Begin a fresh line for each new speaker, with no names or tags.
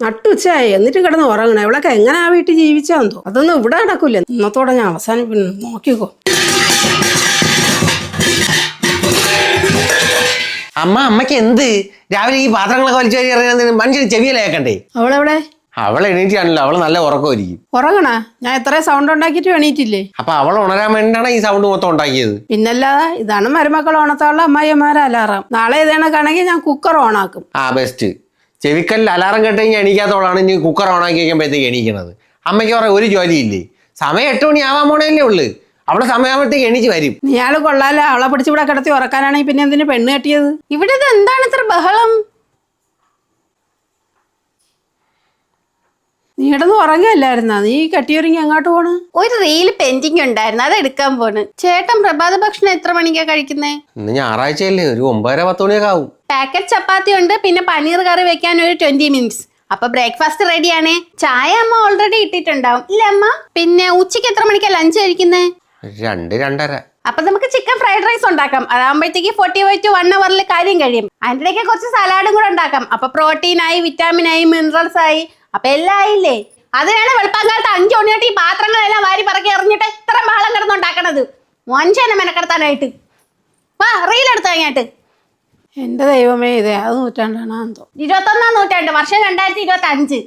നട്ടുച്ചയായി എന്നിട്ട് കിടന്ന് ഉറങ്ങണം. ഇവളൊക്കെ എങ്ങനെ ആ വീട്ടിൽ ജീവിച്ചാന്തോ അതൊന്നും ഇവിടെ നടക്കൂല. ഇന്നത്തോടെ ഞാൻ അവസാനിപ്പിക്കുന്നു നോക്കിക്കോ.
അമ്മ അമ്മയ്ക്ക് എന്ത്? രാവിലെ ഈ പാത്രങ്ങളൊക്കെ വലിച്ചു വരി ഇറങ്ങുന്നതിന് മനുഷ്യന് ചെവിയിലേക്കണ്ടേ
അവളെവിടെ?
അവൾ എണീറ്റാണല്ലോ അവൾ നല്ല ഉറക്കമായിരിക്കും.
ഉറങ്ങണ? ഞാൻ എത്ര സൗണ്ട് ഉണ്ടാക്കിയിട്ട് എണീറ്റില്ലേ?
അപ്പൊ അവൾ ഉണരാൻ വേണ്ടിയാണ് ഈ സൗണ്ട് മൊത്തം ഉണ്ടാക്കിയത്.
പിന്നല്ലാതെ ഇതാണ് മരുമക്കൾ ഓണത്താളുള്ള അമ്മായിമാരെ അലാറാം നാളെ ഇതേണക്കാണെങ്കിൽ ഞാൻ കുക്കർ ഓണാക്കും
ആ ബെസ്റ്റ് ചെവിക്കല്ലിൽ അലാറം കേട്ട് കഴിഞ്ഞാൽ എണീക്കാത്തോളാണ് ഇനി കുക്കർ ഓണാക്കി കഴിക്കുമ്പോഴത്തേക്ക് എണീക്കണത്. അമ്മയ്ക്ക് പറയാം ഒരു ജോലിയില്ലേ? സമയം എട്ട് മണി ആവാൻ പോണേല്ലേ ഉള്ളു. അവളെ സമയമാകുമ്പോഴത്തേക്ക് എണീച്ച് വരും.
നീയാൾ കൊള്ളാല. അവളെ പിടിച്ച് ഇവിടെ കിടത്തി ഉറക്കാനാണെങ്കിൽ പിന്നെ എന്തിനു പെണ്ണ് കെട്ടിയത്?
ഇവിടെ ഇത് എന്താണ് ഇത്ര ബഹളം?
നീ കിടന്ന് ഉറങ്ങല്ലായിരുന്നാ? നീ കെട്ടിയൊരുങ്ങി അങ്ങോട്ട് പോണ്.
ഒരു റീൽ പെൻഡിങ് ഉണ്ടായിരുന്നു. അത് എടുക്കാൻ പോണ്. ചേട്ടൻ പ്രഭാത ഭക്ഷണം എത്ര മണിക്കാ കഴിക്കുന്നേ?
ഇന്ന് ഞായറാഴ്ചയല്ലേ. ഒരു ഒമ്പതര പത്ത് മണിയൊക്കെ ആവും.
പാക്കറ്റ് ചപ്പാത്തി ഉണ്ട്. പിന്നെ പനീർ കറി വെക്കാൻ ഒരു ട്വന്റി മിനിറ്റ്സ് അപ്പൊ ബ്രേക്ക്ഫാസ്റ്റ് റെഡിയാണേ ചായ അമ്മ ഓൾറെഡി ഇട്ടിട്ടുണ്ടാവും. ഇല്ല അമ്മ പിന്നെ ഉച്ചയ്ക്ക് എത്ര മണിക്കാ ലഞ്ച് കഴിക്കുന്നേ?
രണ്ട് രണ്ടര.
അപ്പൊ നമുക്ക് ചിക്കൻ ഫ്രൈഡ് റൈസ് ഉണ്ടാക്കാം. അതാകുമ്പോഴത്തേക്ക് ഫോർട്ടി ഫൈവ് ടു വൺ അവറിൽ കാര്യം കഴിയും. അതിന്റെ കുറച്ച് സലാഡും കൂടെ ഉണ്ടാക്കാം. അപ്പൊ പ്രോട്ടീനായി വിറ്റാമിനായി വിറ്റാമിൻ ആയി മിനറൽസ് ആയി അപ്പൊ എല്ലാം ആയില്ലേ അതിനാണ് വെളുപ്പാങ്കാലത്ത് അഞ്ചു മണിയായിട്ട് ഈ പാത്രങ്ങളെല്ലാം വാരി പറക്കി എറിഞ്ഞിട്ട് ഇത്ര ബഹളം കിടന്നുണ്ടാക്കണത്. മനുഷ്യനെ മെനക്കെടുത്താനായിട്ട്. വാ റീലെടുത്ത് കഴിഞ്ഞിട്ട്
എന്റെ ദൈവമേ ഇത് അത് നൂറ്റാണ്ടാണ്
ഇരുപത്തൊന്നാം നൂറ്റാണ്ട് വർഷം രണ്ടായിരത്തി ഇരുപത്തി അഞ്ച്